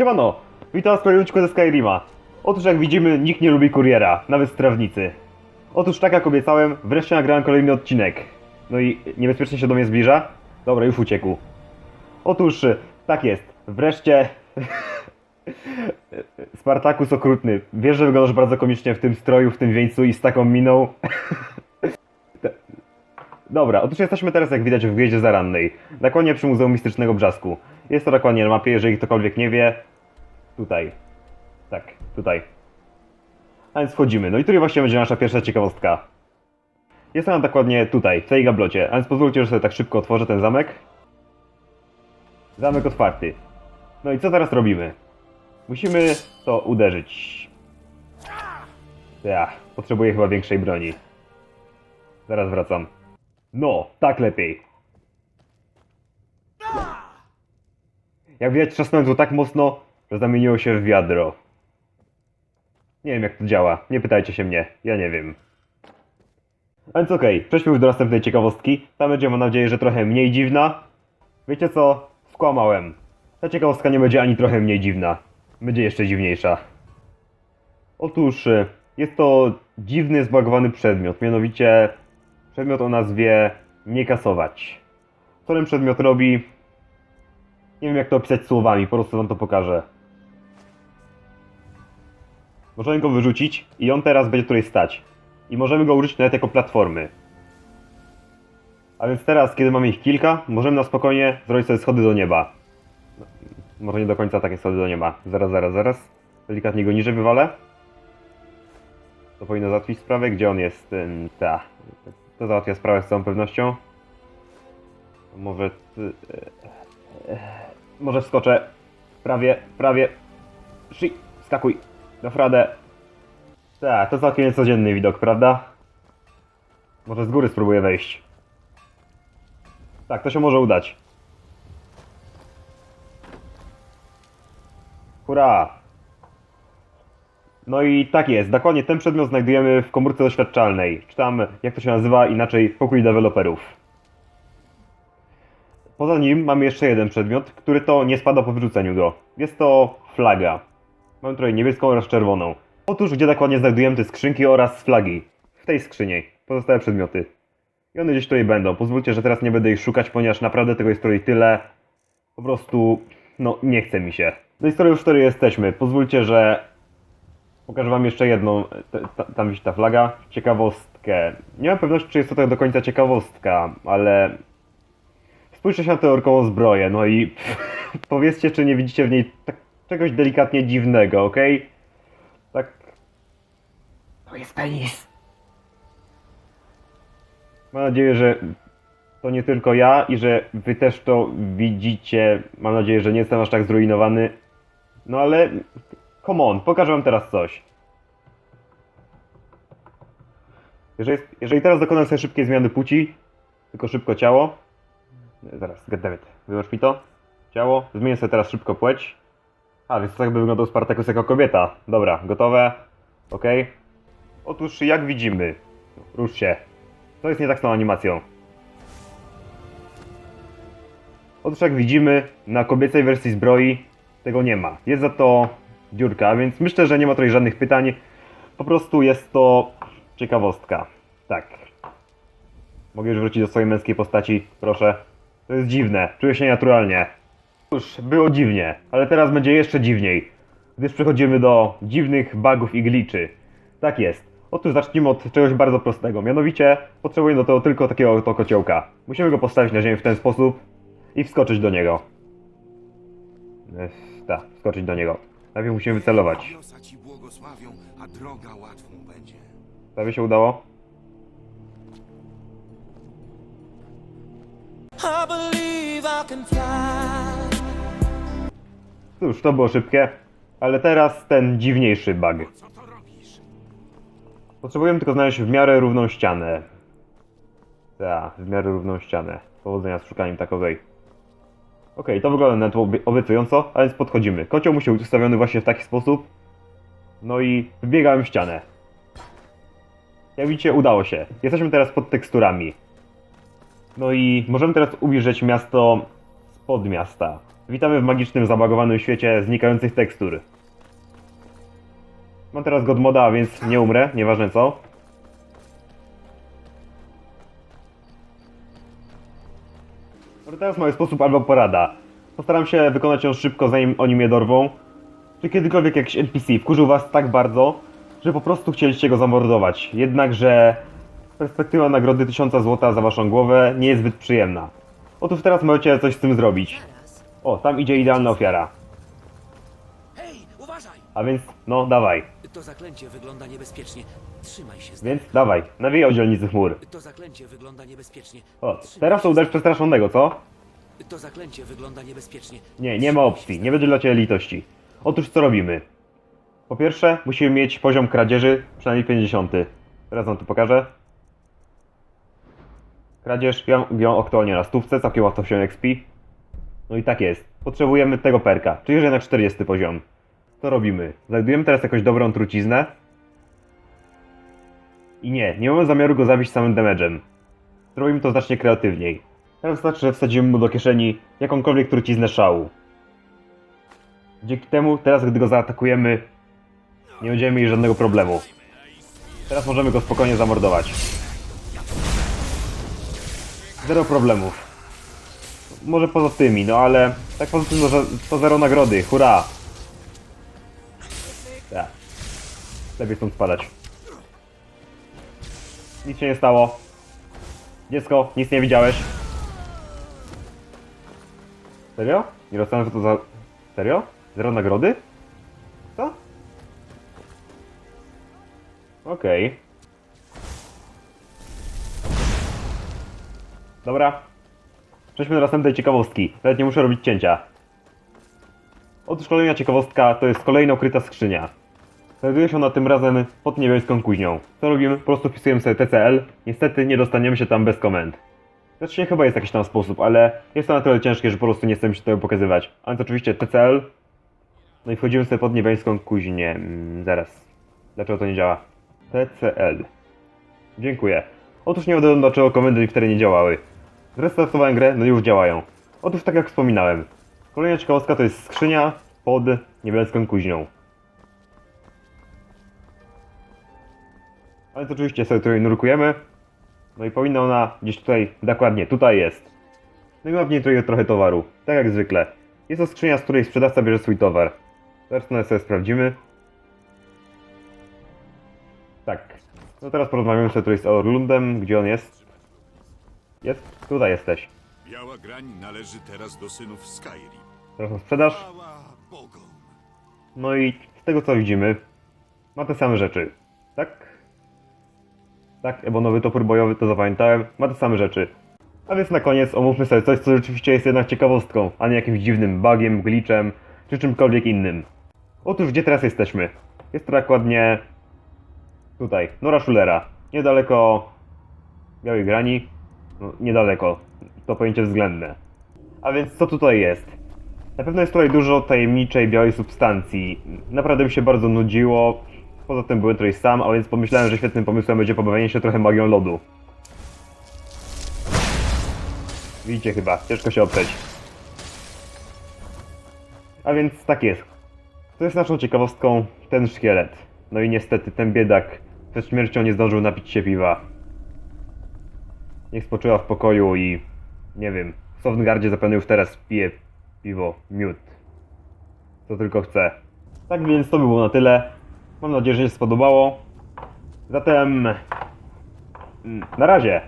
Siemano, witam kolejniczku ze Skyrima. Otóż jak widzimy, nikt nie lubi kuriera, nawet strawnicy. Otóż tak jak obiecałem, wreszcie nagrałem kolejny odcinek. No i niebezpiecznie się do mnie zbliża? Dobra, już uciekł. Otóż, tak jest, wreszcie... Spartakus okrutny. Wiesz, że wyglądasz bardzo komicznie w tym stroju, w tym wieńcu i z taką miną. Dobra, otóż jesteśmy teraz, jak widać, w Gwieździe Zarannej. Dokładnie przy Muzeum Mistycznego Brzasku. Jest to dokładnie na mapie, jeżeli ktokolwiek nie wie. Tutaj. Tak, tutaj. A więc wchodzimy. No i tutaj właśnie będzie nasza pierwsza ciekawostka. Jest ona dokładnie tutaj, w tej gablocie. A więc pozwólcie, że sobie tak szybko otworzę ten zamek. Zamek otwarty. No i co teraz robimy? Musimy to uderzyć. Ja, potrzebuję chyba większej broni. Zaraz wracam. No, tak lepiej. Jak widać, trzasnąłem to tak mocno, że zamieniło się w wiadro. Nie wiem, jak to działa. Nie pytajcie się mnie. Ja nie wiem. A więc okej, przejdźmy już do następnej ciekawostki. Ta będzie, mam nadzieję, że trochę mniej dziwna. Wiecie co? Skłamałem. Ta ciekawostka nie będzie ani trochę mniej dziwna. Będzie jeszcze dziwniejsza. Otóż y, jest to dziwny, zbagowany przedmiot. Mianowicie przedmiot o nazwie nie kasować. Co ten przedmiot robi? Nie wiem jak to opisać słowami, po prostu wam to pokażę. Możemy go wyrzucić i on teraz będzie tutaj stać. I możemy go użyć nawet jako platformy. A więc teraz, kiedy mamy ich kilka, możemy na spokojnie zrobić sobie schody do nieba. No, Może nie do końca takie schody do nieba. Zaraz, zaraz, zaraz. Delikatnie go niżej wywalę. To powinno załatwić sprawę. Gdzie on jest? Ta. To załatwia sprawę z całą pewnością. Może... ty- e, e, Może wskoczę. Prawie, prawie. Szyj, skakuj. Na fradę. Tak, to całkiem codzienny widok, prawda? Może z góry spróbuję wejść. Tak, to się może udać. Hurra! No i tak jest, dokładnie ten przedmiot znajdujemy w komórce doświadczalnej. Czy tam, jak to się nazywa inaczej, pokój deweloperów. Poza nim mamy jeszcze jeden przedmiot, który to nie spada po wyrzuceniu go. Jest to flaga. Mamy tutaj niebieską oraz czerwoną. Otóż, gdzie dokładnie znajdujemy te skrzynki oraz flagi. W tej skrzyni. Pozostałe przedmioty. I one gdzieś tutaj będą. Pozwólcie, że teraz nie będę ich szukać, ponieważ naprawdę tego jest tutaj tyle. Po prostu, no, nie chce mi się. No i skoro już tutaj jesteśmy, pozwólcie, że pokażę wam jeszcze jedną, tam wisi ta flaga, ciekawostkę. Nie mam pewności, czy jest to tak do końca ciekawostka, ale spójrzcie się na tę orkową zbroję, no i powiedzcie, czy nie widzicie w niej tak, czegoś delikatnie dziwnego, okej? Tak... To jest penis. Mam nadzieję, że to nie tylko ja i że wy też to widzicie. Mam nadzieję, że nie jestem aż tak zrujnowany. No ale, come on, pokażę wam teraz coś. Jeżeli, jeżeli teraz dokonam sobie szybkiej zmiany płci, tylko szybko ciało. Zaraz, goddammit, wyłącz mi to. Ciało, zmienię sobie teraz szybko płeć. A, więc tak by wyglądał Spartacus jako kobieta. Dobra, gotowe. Ok. Otóż jak widzimy, rusz się. To jest nie tak z tą animacją. Otóż jak widzimy, na kobiecej wersji zbroi tego nie ma. Jest za to dziurka, więc myślę, że nie ma tutaj żadnych pytań. Po prostu jest to ciekawostka. Tak. Mogę już wrócić do swojej męskiej postaci, proszę. To jest dziwne, czuję się naturalnie. Już było dziwnie, ale teraz będzie jeszcze dziwniej, gdyż przechodzimy do dziwnych bugów i glitchy. Tak jest. Otóż zacznijmy od czegoś bardzo prostego. Mianowicie potrzebujemy do tego tylko takiego oto kociołka. Musimy go postawić na ziemię w ten sposób i wskoczyć do niego. Ech, Tak, wskoczyć do niego. Najpierw musimy wycelować. Prawie się udało. I believe I can fly. Cóż, to było szybkie. Ale teraz ten dziwniejszy bug. Potrzebujemy tylko znaleźć w miarę równą ścianę. Tak, w miarę równą ścianę. Powodzenia z szukaniem takowej. Okej, to wygląda na to obie- obiecująco, a więc podchodzimy. Kocioł musi być ustawiony właśnie w taki sposób. No i wbiegałem w ścianę. Jak widzicie, udało się. Jesteśmy teraz pod teksturami. No i możemy teraz ujrzeć miasto spod miasta. Witamy w magicznym, zabagowanym świecie znikających tekstur. Mam teraz god moda, a więc nie umrę, nieważne co. Teraz mały sposób albo porada. Postaram się wykonać ją szybko, zanim oni mnie dorwą. Czy kiedykolwiek jakiś NPC wkurzył was tak bardzo, że po prostu chcieliście go zamordować? Jednakże perspektywa nagrody 1000 zł za waszą głowę nie jest zbyt przyjemna. Otóż teraz możecie coś z tym zrobić. O, tam idzie idealna ofiara. Hej, uważaj! A więc, no, dawaj. To zaklęcie wygląda niebezpiecznie. Trzymaj się z Więc dawaj, nawijaj dzielnicy chmur. To zaklęcie wygląda niebezpiecznie. O, teraz to uderz przestraszonego, co? To zaklęcie wygląda niebezpiecznie. Nie, nie ma opcji, nie będzie dla Ciebie litości. Otóż co robimy? Po pierwsze, musimy mieć poziom kradzieży przynajmniej 50. Teraz wam tu pokażę. Kradzież, mam ją aktualnie na stówce, całkiem łatwo się XP. No i tak jest. Potrzebujemy tego perka, czyli że jednak 40 poziom. Co robimy? Znajdujemy teraz jakąś dobrą truciznę. I nie, nie mamy zamiaru go zabić samym damage'em. Zrobimy to znacznie kreatywniej. Teraz wystarczy, że wsadzimy mu do kieszeni jakąkolwiek truciznę szału. Dzięki temu, teraz gdy go zaatakujemy, nie będziemy mieli żadnego problemu. Teraz możemy go spokojnie zamordować. Zero problemów. Może poza tymi, no ale tak poza tym no, że to zero nagrody, hurra! Tak. Lepiej stąd spadać. Nic się nie stało. Dziecko, nic nie widziałeś. Serio? Nie dostałem że to za... Serio? Zero nagrody? Co? Okej. Dobra. Przejdźmy do następnej ciekawostki. Nawet nie muszę robić cięcia. Otóż kolejna ciekawostka to jest kolejna ukryta skrzynia. Znajduje się ona tym razem pod niebieską kuźnią. Co robimy? Po prostu wpisujemy sobie TCL. Niestety nie dostaniemy się tam bez komend. Znaczy chyba jest jakiś tam sposób, ale jest to na tyle ciężkie, że po prostu nie chcę mi się tego pokazywać. A więc oczywiście TCL. No i wchodzimy sobie pod niebieską kuźnię. Mm, zaraz. Dlaczego to nie działa? TCL. Dziękuję. Otóż nie wiadomo dlaczego komendy wtedy nie działały. Zrestartowałem grę, no i już działają. Otóż tak jak wspominałem. Kolejna ciekawostka to jest skrzynia pod niebieską kuźnią. Ale to oczywiście sobie tutaj nurkujemy. No i powinna ona gdzieś tutaj, dokładnie, tutaj jest. No i ma w niej trochę towaru, tak jak zwykle. Jest to skrzynia, z której sprzedawca bierze swój towar. Teraz sobie sprawdzimy. Tak. No teraz porozmawiamy sobie tutaj z Orlundem, gdzie on jest. Jest? Tutaj jesteś. Biała grań należy teraz do synów Skyrim. Teraz na sprzedaż. Chwała Bogom. No i z tego co widzimy, ma te same rzeczy. Tak? Tak, bo nowy topór bojowy to zapamiętałem, ma te same rzeczy. A więc na koniec omówmy sobie coś, co rzeczywiście jest jednak ciekawostką, a nie jakimś dziwnym bugiem, glitchem, czy czymkolwiek innym. Otóż gdzie teraz jesteśmy? Jest to dokładnie tutaj, Nora Schulera, niedaleko Białej Grani, no, niedaleko, to pojęcie względne. A więc co tutaj jest? Na pewno jest tutaj dużo tajemniczej białej substancji. Naprawdę mi się bardzo nudziło. Poza tym byłem tutaj sam, a więc pomyślałem, że świetnym pomysłem będzie pobawienie się trochę magią lodu. Widzicie chyba, ciężko się oprzeć. A więc tak jest. To jest naszą ciekawostką ten szkielet. No i niestety ten biedak przed śmiercią nie zdążył napić się piwa. Niech spoczywa w pokoju i... nie wiem, w Softgardzie zapewne już teraz pije piwo, miód. Co tylko chce. Tak więc to by było na tyle. Mam nadzieję, że się spodobało. Zatem... mm, Na razie!